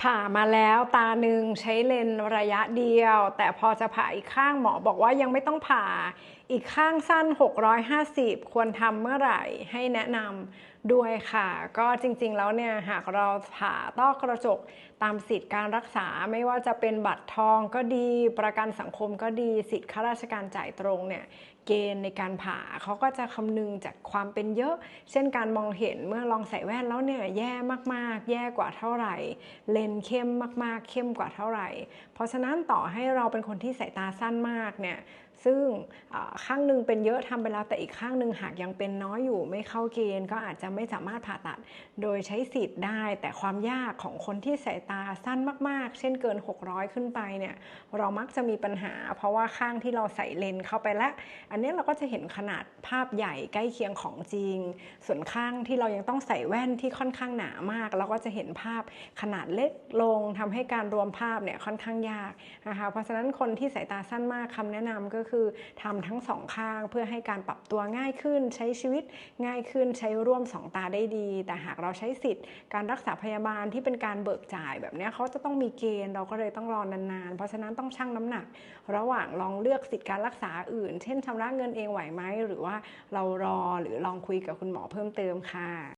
ผ่ามาแล้วตาหนึ่งใช้เลนระยะเดียว แต่พอจะผ่าอีกข้างหมอบอกว่ายังไม่ต้องผ่า อีกข้างสั้น 650 ควรทำเมื่อไหร่ให้แนะนำด้วยค่ะ ก็จริงๆแล้วเนี่ยหากเราผ่าต้อกระจกตามสิทธิการรักษาไม่ว่าจะเป็นบัตรทองก็ดี ประกันสังคมก็ดีสิทธิข้าราชการจ่ายตรงเนี่ยเกณฑ์ในการผ่าเขาก็จะคำนึงจากความเป็นเยอะ เช่นการมองเห็นเมื่อลองใส่แว่นแล้วเนี่ยแย่มากๆ แย่กว่าเท่าไหร่เลนส์เข้มมากๆ เข้มกว่าเท่าไหร่ เพราะฉะนั้นต่อให้เราเป็นคนที่สายตาสั้นมากเนี่ย ซึ่งข้างหนึ่งเป็นเยอะทำไปแล้วแต่อีกข้างหนึ่งหากยังเป็นน้อยอยู่ไม่เข้าเกณฑ์ ก็อาจจะไม่สามารถผ่าตัด โดยใช้สิทธิ์ได้ แต่ความยากของคนที่สายตาสั้นมาก ๆ เช่นเกิน 600 ขึ้นไปเนี่ยเรามักจะมีปัญหา เพราะว่าข้างที่เราใส่เลนส์เข้าไปแล้ว อันนี้เราก็จะเห็นขนาดภาพใหญ่ใกล้เคียงของจริง ส่วนข้างที่เรายังต้องใส่แว่นที่ค่อนข้างหนามาก เราก็จะเห็นภาพขนาดเล็กลงทำให้การรวมภาพเนี่ยค่อนข้างยากนะคะเพราะฉะนั้นคนที่สายตาสั้นมากคำแนะนำก็คือทำทั้งสองข้างเพื่อให้การปรับตัวง่ายขึ้น ใช้ชีวิตง่ายขึ้นใช้ร่วมสองตาได้ดี แต่หากเราใช้สิทธิ์ การรักษาพยาบาลที่เป็นการเบิกจ่ายแบบนี้เขาจะต้องมีเกณฑ์เราก็เลยต้องรอนานๆ เพราะฉะนั้นต้องชั่งน้ำหนัก ระหว่างลองเลือกสิทธิการรักษาอื่น เช่นชำระเงินเองไหวไหมหรือว่าเรารอหรือลองคุยกับคุณหมอเพิ่มเติมค่ะ